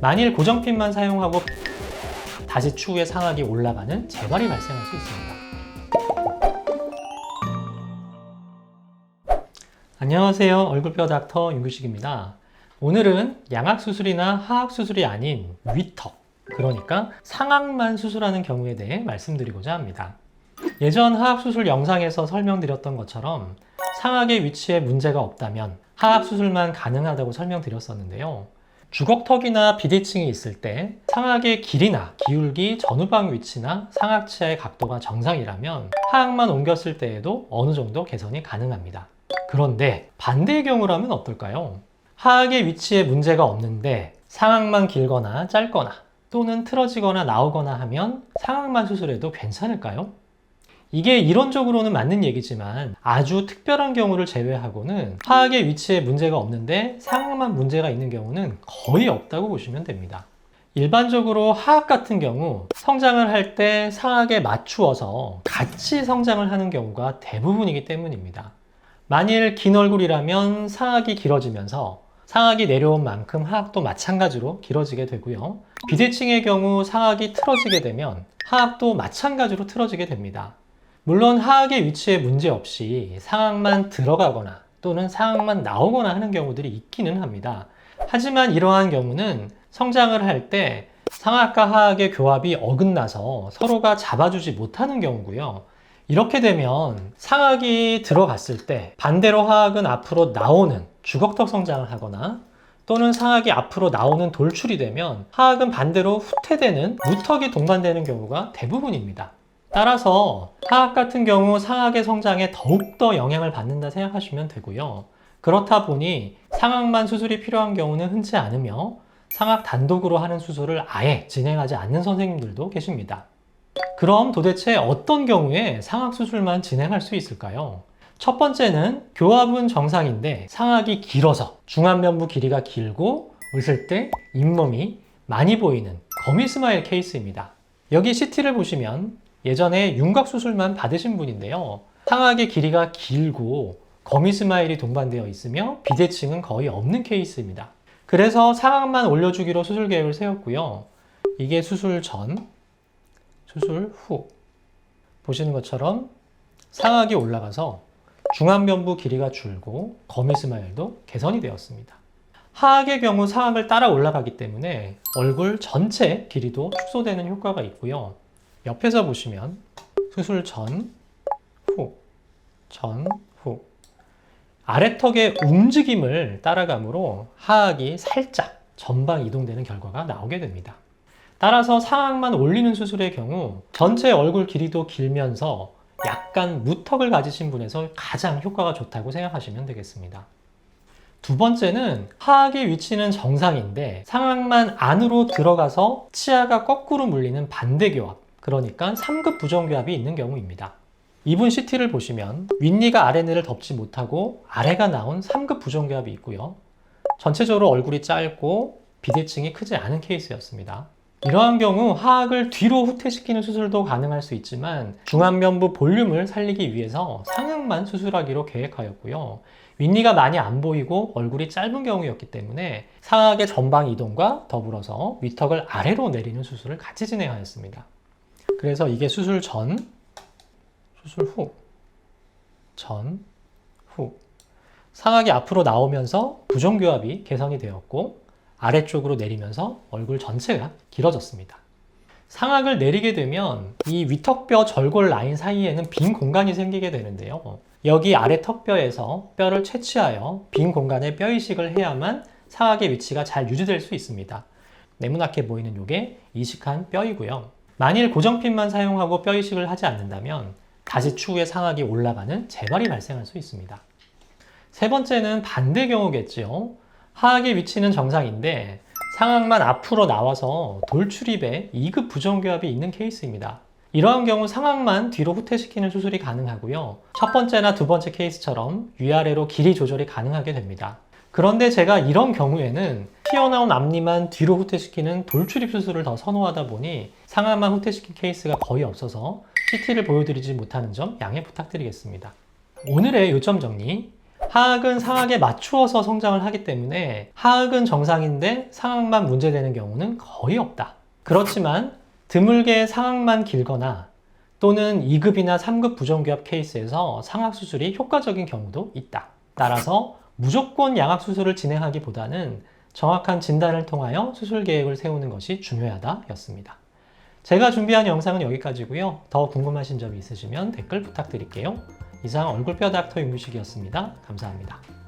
만일 고정핀만 사용하고 다시 추후에 상악이 올라가는 재발이 발생할 수 있습니다. 안녕하세요. 얼굴뼈 닥터 윤규식입니다. 오늘은 양악수술이나 하악수술이 아닌 위턱, 그러니까 상악만 수술하는 경우에 대해 말씀드리고자 합니다. 예전 하악수술 영상에서 설명드렸던 것처럼 상악의 위치에 문제가 없다면 하악수술만 가능하다고 설명드렸었는데요. 주걱턱이나 비대칭이 있을 때 상악의 길이나 기울기, 전후방 위치나 상악치아의 각도가 정상이라면 하악만 옮겼을 때에도 어느 정도 개선이 가능합니다. 그런데 반대의 경우라면 어떨까요? 하악의 위치에 문제가 없는데 상악만 길거나 짧거나 또는 틀어지거나 나오거나 하면 상악만 수술해도 괜찮을까요? 이게 이론적으로는 맞는 얘기지만 아주 특별한 경우를 제외하고는 하악의 위치에 문제가 없는데 상악만 문제가 있는 경우는 거의 없다고 보시면 됩니다. 일반적으로 하악 같은 경우 성장을 할 때 상악에 맞추어서 같이 성장을 하는 경우가 대부분이기 때문입니다. 만일 긴 얼굴이라면 상악이 길어지면서 상악이 내려온 만큼 하악도 마찬가지로 길어지게 되고요. 비대칭의 경우 상악이 틀어지게 되면 하악도 마찬가지로 틀어지게 됩니다. 물론 하악의 위치에 문제 없이 상악만 들어가거나 또는 상악만 나오거나 하는 경우들이 있기는 합니다. 하지만 이러한 경우는 성장을 할 때 상악과 하악의 교합이 어긋나서 서로가 잡아주지 못하는 경우고요. 이렇게 되면 상악이 들어갔을 때 반대로 하악은 앞으로 나오는 주걱턱 성장을 하거나 또는 상악이 앞으로 나오는 돌출이 되면 하악은 반대로 후퇴되는 무턱이 동반되는 경우가 대부분입니다. 따라서 하악 같은 경우 상악의 성장에 더욱더 영향을 받는다 생각하시면 되고요. 그렇다 보니 상악만 수술이 필요한 경우는 흔치 않으며 상악 단독으로 하는 수술을 아예 진행하지 않는 선생님들도 계십니다. 그럼 도대체 어떤 경우에 상악 수술만 진행할 수 있을까요? 첫 번째는 교합은 정상인데 상악이 길어서 중안면부 길이가 길고 웃을 때 잇몸이 많이 보이는 거미 스마일 케이스입니다. 여기 CT를 보시면 예전에 윤곽 수술만 받으신 분인데요. 상악의 길이가 길고 거미 스마일이 동반되어 있으며 비대칭은 거의 없는 케이스입니다. 그래서 상악만 올려주기로 수술 계획을 세웠고요. 이게 수술 전, 수술 후. 보시는 것처럼 상악이 올라가서 중안면부 길이가 줄고 거미 스마일도 개선이 되었습니다. 하악의 경우 상악을 따라 올라가기 때문에 얼굴 전체 길이도 축소되는 효과가 있고요. 옆에서 보시면 수술 전, 후, 전, 후. 아래턱의 움직임을 따라가므로 하악이 살짝 전방 이동되는 결과가 나오게 됩니다. 따라서 상악만 올리는 수술의 경우 전체 얼굴 길이도 길면서 약간 무턱을 가지신 분에서 가장 효과가 좋다고 생각하시면 되겠습니다. 두 번째는 하악의 위치는 정상인데 상악만 안으로 들어가서 치아가 거꾸로 물리는 반대 교합, 그러니까 3급 부정교합이 있는 경우입니다. 이분 CT를 보시면 윗니가 아랫니를 덮지 못하고 아래가 나온 3급 부정교합이 있고요. 전체적으로 얼굴이 짧고 비대칭이 크지 않은 케이스였습니다. 이러한 경우 하악을 뒤로 후퇴시키는 수술도 가능할 수 있지만 중안면부 볼륨을 살리기 위해서 상악만 수술하기로 계획하였고요. 윗니가 많이 안 보이고 얼굴이 짧은 경우였기 때문에 상악의 전방 이동과 더불어서 위턱을 아래로 내리는 수술을 같이 진행하였습니다. 그래서 이게 수술 전, 수술 후, 전, 후. 상악이 앞으로 나오면서 부정교합이 개선이 되었고 아래쪽으로 내리면서 얼굴 전체가 길어졌습니다. 상악을 내리게 되면 이 위턱뼈 절골 라인 사이에는 빈 공간이 생기게 되는데요. 여기 아래 턱뼈에서 뼈를 채취하여 빈 공간에 뼈 이식을 해야만 상악의 위치가 잘 유지될 수 있습니다. 네모나게 보이는 이게 이식한 뼈이고요. 만일 고정핀만 사용하고 뼈 이식을 하지 않는다면 다시 추후에 상악이 올라가는 재발이 발생할 수 있습니다. 세 번째는 반대 경우겠지요. 하악의 위치는 정상인데 상악만 앞으로 나와서 돌출입에 2급 부정교합이 있는 케이스입니다. 이러한 경우 상악만 뒤로 후퇴시키는 수술이 가능하고요. 첫 번째나 두 번째 케이스처럼 위아래로 길이 조절이 가능하게 됩니다. 그런데 제가 이런 경우에는 튀어나온 앞니만 뒤로 후퇴시키는 돌출입 수술을 더 선호하다 보니 상악만 후퇴시킨 케이스가 거의 없어서 CT를 보여드리지 못하는 점 양해 부탁드리겠습니다. 오늘의 요점 정리. 하악은 상악에 맞추어서 성장을 하기 때문에 하악은 정상인데 상악만 문제되는 경우는 거의 없다. 그렇지만 드물게 상악만 길거나 또는 2급이나 3급 부정교합 케이스에서 상악 수술이 효과적인 경우도 있다. 따라서 무조건 양악 수술을 진행하기보다는 정확한 진단을 통하여 수술 계획을 세우는 것이 중요하다 였습니다. 제가 준비한 영상은 여기까지고요. 더 궁금하신 점이 있으시면 댓글 부탁드릴게요. 이상 얼굴뼈 닥터 윤규식이었습니다. 감사합니다.